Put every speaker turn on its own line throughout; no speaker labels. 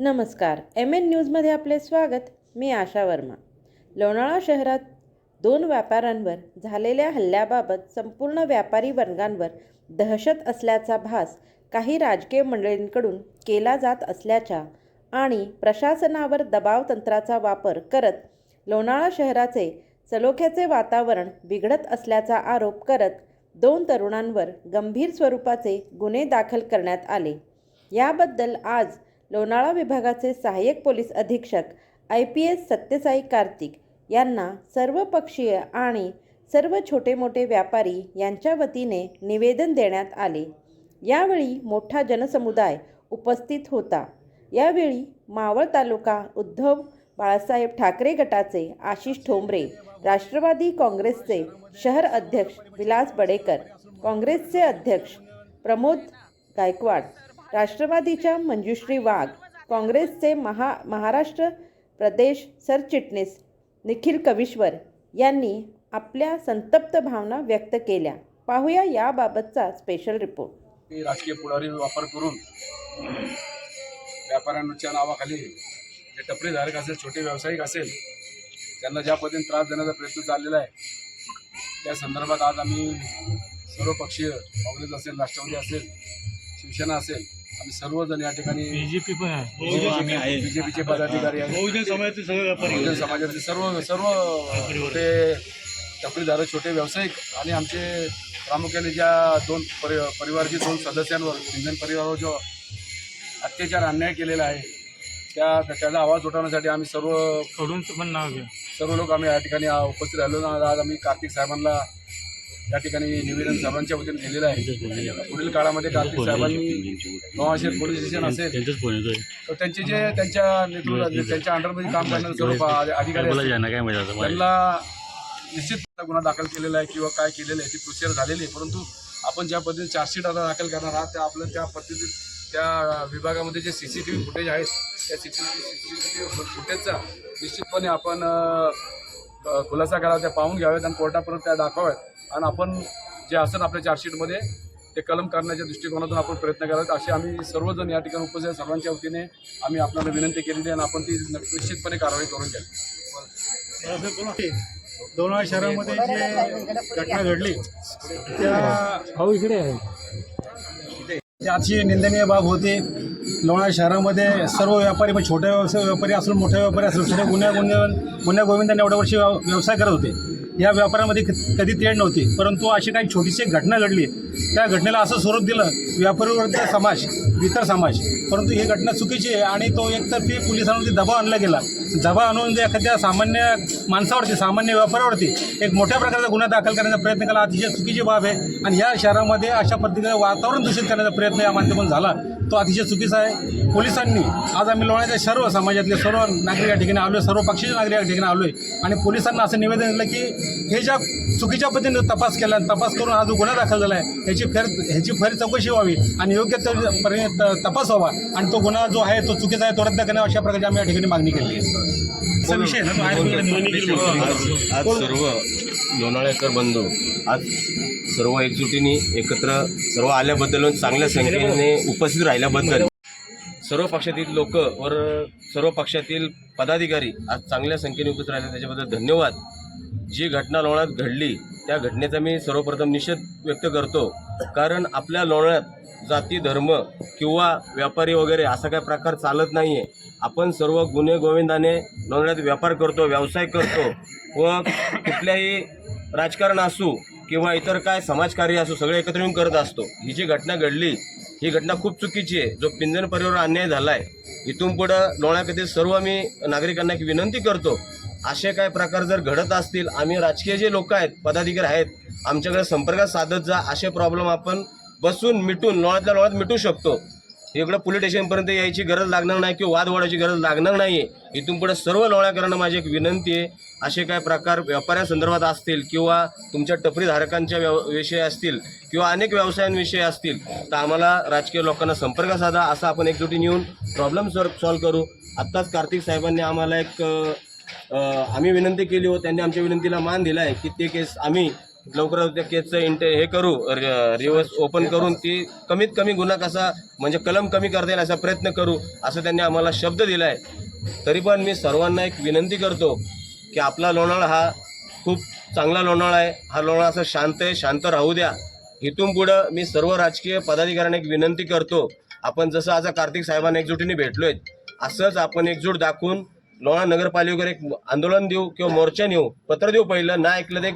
नमस्कार. M N न्यूजमध्ये आपले स्वागत. मी आशा वर्मा. लोणावळा शहरात दोन व्यापाऱ्यांवर झालेल्या हल्ल्याबाबत संपूर्ण व्यापारी वर्गांवर दहशत असल्याचा भास काही राजकीय मंडळींकडून केला जात असल्याच्या आणि प्रशासनावर दबाव तंत्राचा वापर करत लोणावळा शहराचे सलोख्याचे वातावरण बिघडत असल्याचा आरोप करत दोन तरुणांवर गंभीर स्वरूपाचे गुन्हे दाखल करण्यात आले. याबद्दल आज लोणाळा विभागाचे सहाय्यक पोलीस अधीक्षक I P S Satyasai Karthik यांना सर्वपक्षीय आणि सर्व छोटे मोठे व्यापारी यांच्या वतीने निवेदन देण्यात आले. यावेळी मोठा जनसमुदाय उपस्थित होता. यावेळी मावळ तालुका उद्धव बाळासाहेब ठाकरे गटाचे आशिष ठोंबरे राष्ट्रवादी काँग्रेसचे शहर अध्यक्ष विलास बडेकर काँग्रेसचे अध्यक्ष प्रमोद गायकवाड राष्ट्रवादीच्या मंजुश्री वाघ काँग्रेसचे महा महाराष्ट्र प्रदेश सरचिटणीस निखिल कविश्वर यांनी आपल्या संतप्त भावना व्यक्त केल्या. पाहूया याबाबतचा स्पेशल रिपोर्ट
राजकीय पुढारी वापर करून व्यापाऱ्यांच्या नावाखाली जे टपरीधारक असेल छोटे व्यावसायिक असेल त्यांना ज्या पद्धतीने त्रास देण्याचा प्रयत्न चाललेला आहे त्या संदर्भात आज आम्ही सर्वपक्षीय काँग्रेस असेल राष्ट्रवादी असेल शिवसेना असेल आम्ही सर्वजण या ठिकाणी
बीजेपी पण आहे.
बीजेपीचे पदाधिकारी आहेत
बहुजन समाजाचे सगळे व्यापारी.
बहुजन समाजाचे सर्व सर्व छोटे टपरीधारक छोटे व्यावसायिक आणि आमचे प्रामुख्याने ज्या दोन परि परिवारचे दोन सदस्यांवर इंधन परिवारावर जो अत्याचार अन्याय केलेला आहे त्या त्याचा आवाज उठवण्यासाठी आम्ही
सर्वकडून पण नाव घ्या.
सर्व लोक आम्ही या ठिकाणी उपस्थित राहिलो. आणि आज आम्ही कार्तिक साहेबांना या ठिकाणी निवेदन सर्वांच्या वतीने दिलेलं आहे. पुढील काळामध्ये कार्तिक साहेबांनी नवाशेर पोलीस स्टेशन असेल तर त्यांचे जे त्यांच्या नेतृत्वात त्यांच्या अंडरमध्ये काम करणारे सर्व पा- अधिकारी. त्यांना निश्चित गुन्हा दाखल केलेला आहे किंवा काय केलेलं आहे ती प्रोसिजर झालेली आहे. परंतु आपण ज्या पद्धतीने चार्जशीट आता दाखल करणार आहात त्या आपलं त्या पद्धतीत त्या विभागामध्ये जे C C T V footage आहेत त्या सी सी टी व्ही फुटेजचा निश्चितपणे आपण खुलासा करावा त्या पाहून घ्याव्यात आणि कोर्टापर्यंत त्या दाखवाव्यात. आणि आपण जे असेल आपल्या चार्जशीटमध्ये ते कलम करण्याच्या दृष्टिकोनातून आपण प्रयत्न करावेत. असे आम्ही सर्वजण या ठिकाणी उपस्थित. सर्वांच्या वतीने. आम्ही आपल्याला विनंती केलेली आहे आणि आपण ती निश्चितपणे कारवाई करून घ्यावी.
दोन शहरामध्ये जी घटना घडली त्या
इकडे आहे.
त्याची निंदनीय बाब होती. लोणावळा शहरामध्ये सर्व व्यापारी म्हणजे छोटे व्यवसाय व्यापारी असेल मोठे व्यापारी असेल सर्व गुन्ह्या गुन्हे गुन्ह्या गोविंदांनी एवढ्या वर्षी व्यवसाय करत होते. या व्यापारामध्ये क- कधी तेढ नव्हती. परंतु अशी काही छोटीशी घटना घडली. त्या घटनेला असं स्वरूप दिलं व्यापारीवरचा समाज इतर समाज. परंतु ही घटना चुकीची आहे आणि तो एकतर्फी पोलिसांवरती दबाव आणला गेला. दबाव आणून जे एखाद्या सामान्य माणसावरती सामान्य व्यापाऱ्यावरती एक मोठ्या प्रकारचा गुन्हा दाखल करण्याचा प्रयत्न केला. अतिशय चुकीची बाब आहे आणि या शहरामध्ये अशा पद्धतीचं वातावरण दूषित करण्याचा प्रयत्न या माध्यमातून झाला. तो अतिशय चुकीचा आहे. पोलिसांनी आज आम्ही लोणाच्या सर्व समाजातले सर्व नागरिक या ठिकाणी आलो सर्व पक्षीय नागरिक या ठिकाणी आलो आहे आणि पोलिसांना असं निवेदन दिलं की हे ज्या चुकीच्या पद्धतीने तपास केला तपास करून हा जो गुन्हा दाखल झाला आहे ह्याची फेर ह्याची फेर चौकशी व्हावी आणि योग्य त- परि- त- तपास व्हावा. आणि तो गुन्हा जो आहे तो चुकीचा आहे तो रद्द करण्यावर अशा प्रकारची आम्ही या ठिकाणी मागणी केली आहे. विषय आहे आहे.
आज सर्व लोणाळेकर बंधू आज सर्व एकजुटीने एकत्र सर्व आल्याबद्दल चांगल्या संख्येने उपस्थित राहिल्याबद्दल सर्व पक्षातील लोक वर सर्व पक्षातील पदाधिकारी आज चांगल्या संख्येने उपस्थित राहिले. त्याच्याबद्दल धन्यवाद. जी घटना लोणात घडली त्या घटनेचा मी सर्वप्रथम निषेध व्यक्त करतो. कारण आपल्या लोणाळ्यात जाती धर्म किंवा व्यापारी वगैरे असा काही प्रकार चालत नाही आहे आपण सर्व गुन्हे गोविंदाने लोणाळ्यात व्यापार करतो व्यवसाय करतो. व कुठल्याही राजकारण असू किंवा इतर काय समाजकार्य असो सगळे एकत्र येऊन करत असतो. ही जी घटना घडली ही घटना खूप चुकीची आहे. जो पिंजन परिवार अन्याय झाला आहे इथून पुढं डोळ्याकडे सर्व मी नागरिकांना एक विनंती करतो. असे काय प्रकार जर घडत असतील आम्ही राजकीय जे लोक आहेत पदाधिकारी आहेत आमच्याकडे संपर्कात साधत जा असे प्रॉब्लेम आपण बसून मिटून लोणातल्या लोणात मिटू शकतो. इकडं पोलीस स्टेशनपर्यंत यायची गरज लागणार नाही किंवा वाद वाढायची गरज लागणार नाही. आहे इथून पुढे सर्व लोळ्याकरांना माझी एक विनंती आहे. असे काय प्रकार व्यापाऱ्यांसंदर्भात असतील किंवा तुमच्या टपरीधारकांच्या व्यव विषय असतील किंवा अनेक व्यवसायांविषयी असतील तर आम्हाला राजकीय लोकांना संपर्क साधा. असा आपण एकजुटीने येऊन प्रॉब्लेम सॉल्व्ह करू. आत्ताच कार्तिक साहेबांनी आम्हाला एक आम्ही विनंती केली व त्यांनी आमच्या विनंतीला मान दिला आहे की ते केस आम्ही लवकरात त्या केसचं इंटे हे करू रिव्हर्स ओपन करून ती कमीत कमी गुन्हा कसा म्हणजे कलम कमी करता येईल असा प्रयत्न करू असं त्यांनी आम्हाला शब्द दिला आहे तरी पण मी सर्वांना एक विनंती करतो की आपला लोणाळा हा खूप चांगला लोणाळा आहे. हा लोणाळा असं शांत आहे शांत राहू द्या. इथून पुढं मी सर्व राजकीय पदाधिकाऱ्यांना एक विनंती करतो. आपण जसं आज कार्तिक साहेबांना एकजुटीने भेटलो आहेत असंच आपण एकजूट दाखवून लोणा नगरपालिकेवर एक आंदोलन देऊ किंवा मोर्चा नेऊ पत्र देऊ पहिलं ना ऐकलं तर एक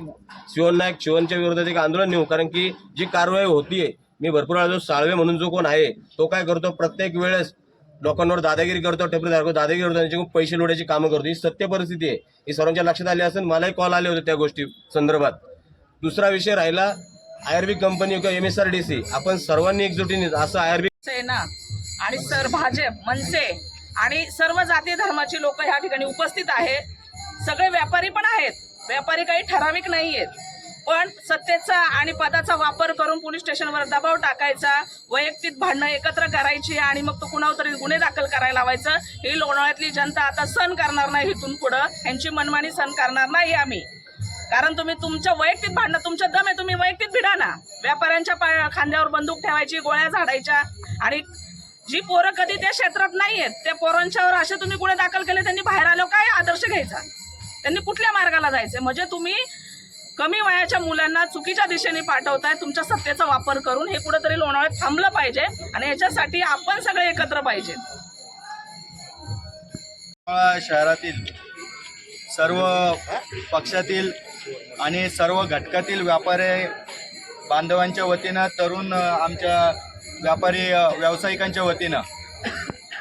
शिवन नाईक शिवनच्या विरोधात एक आंदोलन नेऊ. कारण की जी कारवाई होतीये मी भरपूर वेळा जो साळवे म्हणून जो कोण आहे तो काय करतो प्रत्येक वेळेस लोकांवर दादागिरी करतो टेपरी दादागिरी करतो त्यांच्याकडून पैसे लोडायची कामं करतो. ही सत्य परिस्थिती आहे. ही सर्वांच्या लक्षात आली असेल मलाही कॉल आले होते त्या गोष्टी संदर्भात. दुसरा विषय राहिला आयआरबी कंपनी किंवा M S R D C आपण सर्वांनी एकजुटीने असं आयआरबी
सेना आणि सर भाजप मनसे आणि सर्व जाती धर्माची लोक ह्या ठिकाणी उपस्थित आहेत. सगळे व्यापारी पण आहेत. व्यापारी काही ठराविक नाही आहेत पण सत्तेचा आणि पदाचा वापर करून पोलीस स्टेशनवर दबाव टाकायचा वैयक्तिक भांडणं एकत्र करायची आणि मग तो कुणावर तरी गुन्हे दाखल करायला लावायचं ही लोणावळ्यातली जनता आता सण करणार नाही इथून पुढं. यांची मनमानी सण करणार नाही आम्ही. कारण तुम्ही तुमच्या वैयक्तिक भांडणं तुमच्या दम आहे तुम्ही वैयक्तिक भिडा ना. व्यापाऱ्यांच्या खांद्यावर बंदूक ठेवायची गोळ्या झाडायच्या आणि जी पोरं कधी त्या क्षेत्रात नाही आहेत त्या पोरांच्यावर असे तुम्ही गुन्हे दाखल केले त्यांनी बाहेर आलो काय आदर्श घ्यायचा? त्यांनी कुठल्या मार्गाला जायचं? म्हणजे तुम्ही कमी वयाच्या मुलांना चुकीच्या दिशेने पाठवताय तुमच्या सत्तेचा वापर करून हे कुठेतरी लोणावळ्यात थांबलं पाहिजे आणि याच्यासाठी आपण सगळे एकत्र पाहिजे.
शहरातील सर्व पक्षातील आणि सर्व घटकातील व्यापारी बांधवांच्या वतीनं तरुण आमच्या व्यापारी व्यावसायिकांच्या वतीनं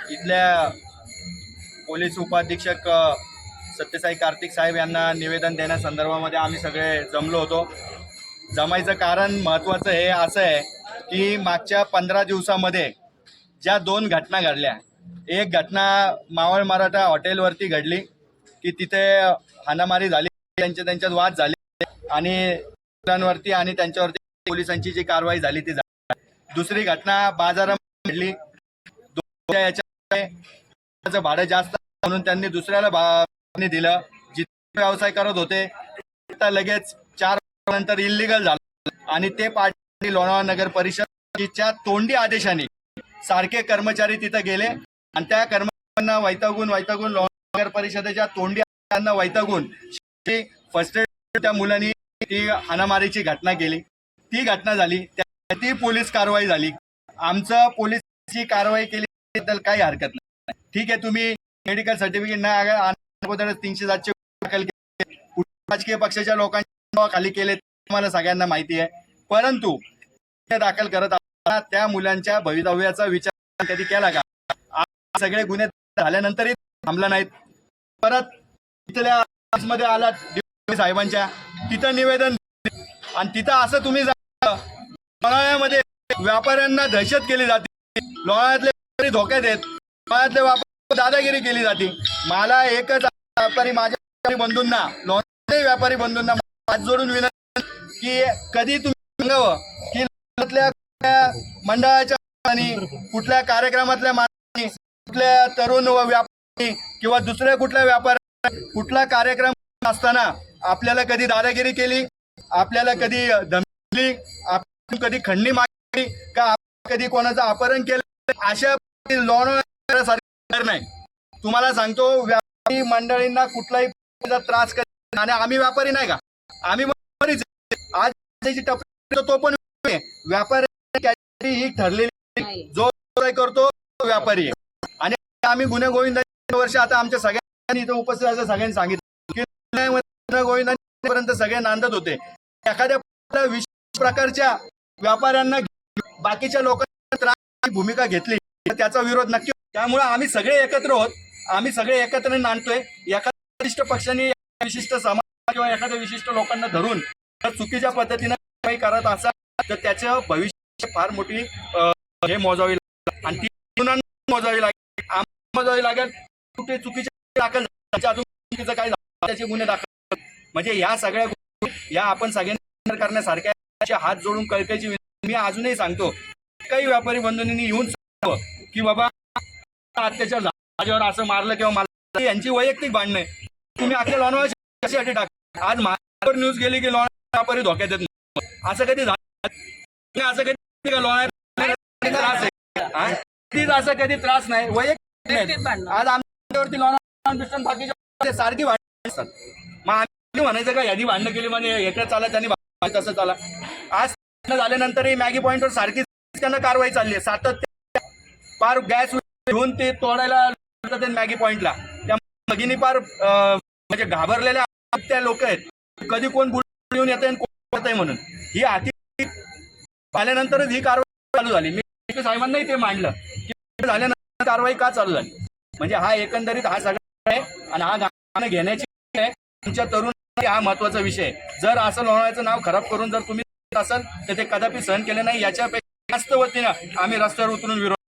इथल्या पोलीस उपाधीक्षक सत्यसाई कार्तिक साहेब यांना निवेदन देण्यासंदर्भामध्ये आम्ही सगळे जमलो होतो. जमायचं कारण महत्त्वाचं हे असं आहे की मागच्या पंधरा दिवसामध्ये ज्या दोन घटना घडल्या एक घटना मावळ मराठा हॉटेलवरती घडली की तिथे हाणामारी झाली त्यांच्या त्यांच्यात वाद झाले आणि आणि त्यांच्यावरती पोलिसांची जी कारवाई झाली ती झाली. दुसरी घटना बाजारामध्ये घडली. भाडं जास्त म्हणून त्यांनी दुसऱ्याला दिलं. जिथे व्यवसाय करत होते लगेच चार नंतर इलिगल झालं. आणि ते पार्टी लोणावळा नगर परिषदच्या तोंडी आदेशाने सारखे कर्मचारी तिथे गेले. आणि त्या कर्मचाऱ्यांना वैतागून वैतागून लोणावळा नगर परिषदेच्या तोंडी आदेशांना वैतागून फर्स्ट एड त्या मुलांनी ती हाणामारीची घटना केली. ती घटना झाली. ती पोलीस कारवाई झाली. आमचं पोलीसची कारवाई केली तर काही हरकत नाही. ठीक आहे तुम्ही मेडिकल सर्टिफिकेट नाही अगोदरच तीनशे सातशे दाखल केले. राजकीय पक्षाच्या लोकांच्या खाली केले तुम्हाला सगळ्यांना माहिती आहे. परंतु दाखल करत असताना त्या मुलांच्या भवितव्याचा विचार कधी केला का? सगळे गुन्हे झाल्यानंतरही थांबला नाहीत. परत तिथल्या मध्ये आला साहेबांच्या. तिथं निवेदन आणि तिथं असं तुम्ही जा- व्यापाऱ्यांना दहशत केली जाते. लोळ्यातले व्यापारी धोक्यात आहेत. लोणावळ्यातले व्यापारी दादागिरी केली जाते. मला एकच व्यापारी माझ्या बंधूंना लोणावळ्यातले व्यापारी बंधूंना हात जोडून विनंती की कधी तुम्ही सांगावं की मंडळाच्या आणि कुठल्या कार्यक्रमातल्या माणसांनी कुठल्या तरुण व व्यापारी किंवा दुसऱ्या कुठल्या व्यापारी कुठला कार्यक्रम असताना आपल्याला कधी दादागिरी केली? आपल्याला कधी धमकी आपण कधी खंडणी मागली का कधी कोणाचं अपहरण केलं? अशा नाही. तुम्हाला सांगतो व्यापारी मंडळींना कुठलाही त्रास करत आणि आम्ही व्यापारी नाही का? आम्ही. आज तो पण व्यापारी ही ठरलेली जो करतो तो व्यापारी आहे. आणि आम्ही गुन्हे गोविंद वर्ष आता आमच्या सगळ्यांनी इथं उपस्थित असं सगळ्यांनी सांगितलं. की गुन्हे गोविंदापर्यंत सगळे नांदत होते. एखाद्या विशेष प्रकारच्या व्यापाऱ्यांना बाकीच्या लोकांना त्रास भूमिका घेतली. तर त्याचा विरोध नक्की त्यामुळे आम्ही सगळे एकत्र होत आम्ही सगळे एकत्र नांदतोय. एखाद्या विशिष्ट पक्षाने विशिष्ट समाज किंवा एखाद्या विशिष्ट लोकांना धरून चुकीच्या पद्धतीनं काही करत असा तर त्याचं भविष्य फार मोठी हे मोजावी लागेल. आणि ती मोजावी लागेल. आम्हाला मोजावी लागेल. कुठे चुकीचे दाखल अजून चुकीचं काय त्याचे गुन्हे दाखल म्हणजे ह्या सगळ्या गोष्टी या आपण सगळ्यांना करण्यासारख्या हात जोडून कळकायची विनंती मी अजूनही सांगतो काही व्यापारी बंधूंनी येऊन सांगावं की बाबा अत्याचार माझ्यावर असं मारलं किंवा मला यांची वैयक्तिक भांडणं आहे. तुम्ही आपल्या लोणावळा कशासाठी टाक? आज महाराष्ट्र न्यूज गेली की लोणा व्यापारी धोक्यात येत नाही. असं कधी झालं? असं कधी का लोणार त्रास आहे? कधीच असं कधी त्रास नाही वैयक्तिक. आज आमच्यावरती लोणार पिस्टन बाकीच्या सारखी भांडणं असतात. मग आम्ही म्हणायचं का यांनी भांडणं केली म्हणजे याकडे चाला त्यांनी कसं चाला झाल्यानंतरही मॅगी पॉईंटवर सारखी त्यांना कारवाई चालली आहे. सातत्य पार गॅस घेऊन ते तोडायला मॅगी पॉईंटला त्या भगिनी पार म्हणजे घाबरलेल्या त्या लोक आहेत. कधी कोण बुल येऊन येत कोण म्हणून. ही आधी आल्यानंतरच ही कारवाई चालू झाली. मी साहेबांनाही ते मांडलं की झाल्यानंतर कारवाई का चालू झाली? म्हणजे हा एकंदरीत हा सगळा आहे आणि हा गाणं घेण्याची आहे. तुमच्या तरुण हा महत्त्वाचा विषय जर असं लोणावळ्याचं नाव खराब करून जर तुम्ही असाल तर कदापि सहन केले नाही. याच्यापेक्षा जास्त वतीनं आम्ही रस्त्यावर उतरून विरोध